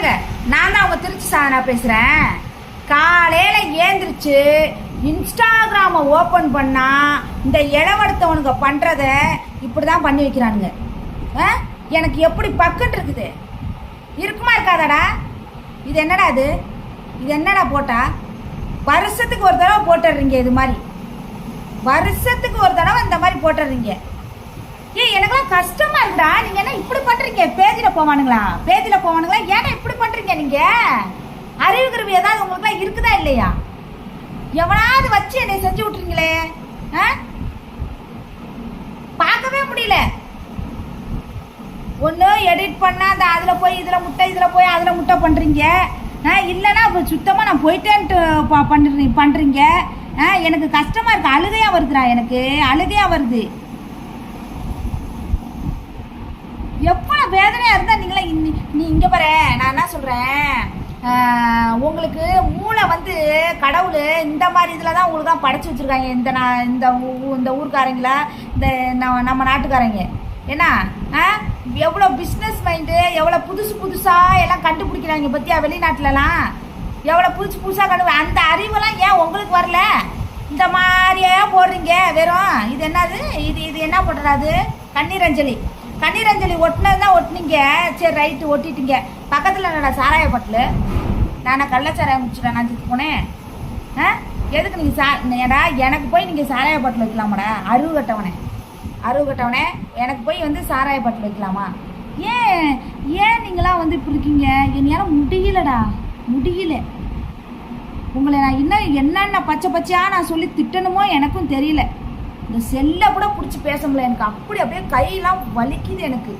கேளுங்க நான் தான் உங்க திருச்சி சாதனா பேசுறேன். காலையில ஏந்திரிச்சு இன்ஸ்டாகிராம ஓபன் பண்ணா இந்த இளவடுத்தவனுங்க பண்றத இப்படிதான் பண்ணி வைக்கிறானுங்க. ஆ? எனக்கு எப்படி பக்குன்னு இருக்குது? இருக்குமா இருக்காதாடா? இது என்னடா இது? இது என்னடா போட்டா? வருஷத்துக்கு ஒரு தடவை போட்டுடுறீங்க இது மாதிரி. வருஷத்துக்கு ஒரு தடவை இந்த மாதிரி போட்டுடுறீங்க. ஏ எனக்குலாம் கஷ்டமா இருக்குடா. நீங்க என்ன இப்படி பண்றீங்க? பேஜில போவானுங்களா? பேஜில போவானுங்களா? ஏன்னா பேசுறீங்க நீங்க? அறிவு கருவி ஏதாவது உங்களுக்குலாம் இருக்குதா இல்லையா? எவனாவது வச்சு என்னை செஞ்சு விட்டுறீங்களே பார்க்கவே முடியல. ஒன்று எடிட் பண்ணால் அந்த அதில் போய் இதில் முட்டை இதில் போய் அதில் முட்டை பண்ணுறீங்க ஆ இல்லைன்னா இப்போ சுத்தமாக நான் போயிட்டேன்ட்டு ப- பண்ணுறீ பண்ணுறீங்க ஆ எனக்கு கஷ்டமாக இருக்குது அழுகையாக வருதுடா எனக்கு. அழுகையாக வருது. எவ்வளோ வேதனையாக இருந்தால் நீங்களே நீ இங்கே சொல்கிறேன் உங்களுக்கு மூளை வந்து கடவுள் இந்த மாதிரி இதில் தான் உங்களுக்கு தான் படைச்சி வச்சுருக்காங்க. இந்த நான் இந்த ஊ- இந்த ஊருக்காரங்கள இந்த நம்ம நம்ம நாட்டுக்காரங்க. என்ன ஆ எவ்வளோ பிஸ்னஸ் மைண்டு எவ்வளோ புதுசு புதுசாக எல்லாம் கண்டுபிடிக்கிறாங்க பற்றியா வெளிநாட்டிலலாம். எவ்வளோ புதுசு புதுசாக கண்டு அந்த அறிவெல்லாம் ஏன் உங்களுக்கு வரல? இந்த மாதிரியே போடுறீங்க வெறும். இது என்னது? இது இது என்ன போடுறாது கண்ணீரஞ்சலி கண்ணீரஞ்சலி ஒட்டினது தான் ஒட்டினீங்க. சரி ரைட்டு ஒட்டிட்டீங்க. பக்கத்தில் என்னடா சாராய பட்டில்? நானா கள்ளச்சாராயம் முடிச்சுட்டேன் நான் போனேன். ஆ? எதுக்கு நீங்கள் சா ஏடா எனக்கு போய் நீங்கள் சாராய பாட்டில் வைக்கலாமாடா? அருவு கட்டவனே. அருவு கட்டவனே எனக்கு போய் வந்து சாராய பாட்டில் வைக்கலாமா? ஏன் ஏன் நீங்களாம் வந்து இப்படி இருக்கீங்க? என்னால் முடியலடா. முடியல. உங்களை நான் இன்னும் என்னென்ன பச்சை பச்சையாக நான் சொல்லி திட்டணுமோ எனக்கும் தெரியல. இந்த செல்லை கூட பிடிச்சி பேச முடியல எனக்கு. அப்படி அப்படியே கையெல்லாம் வலிக்குது எனக்கு.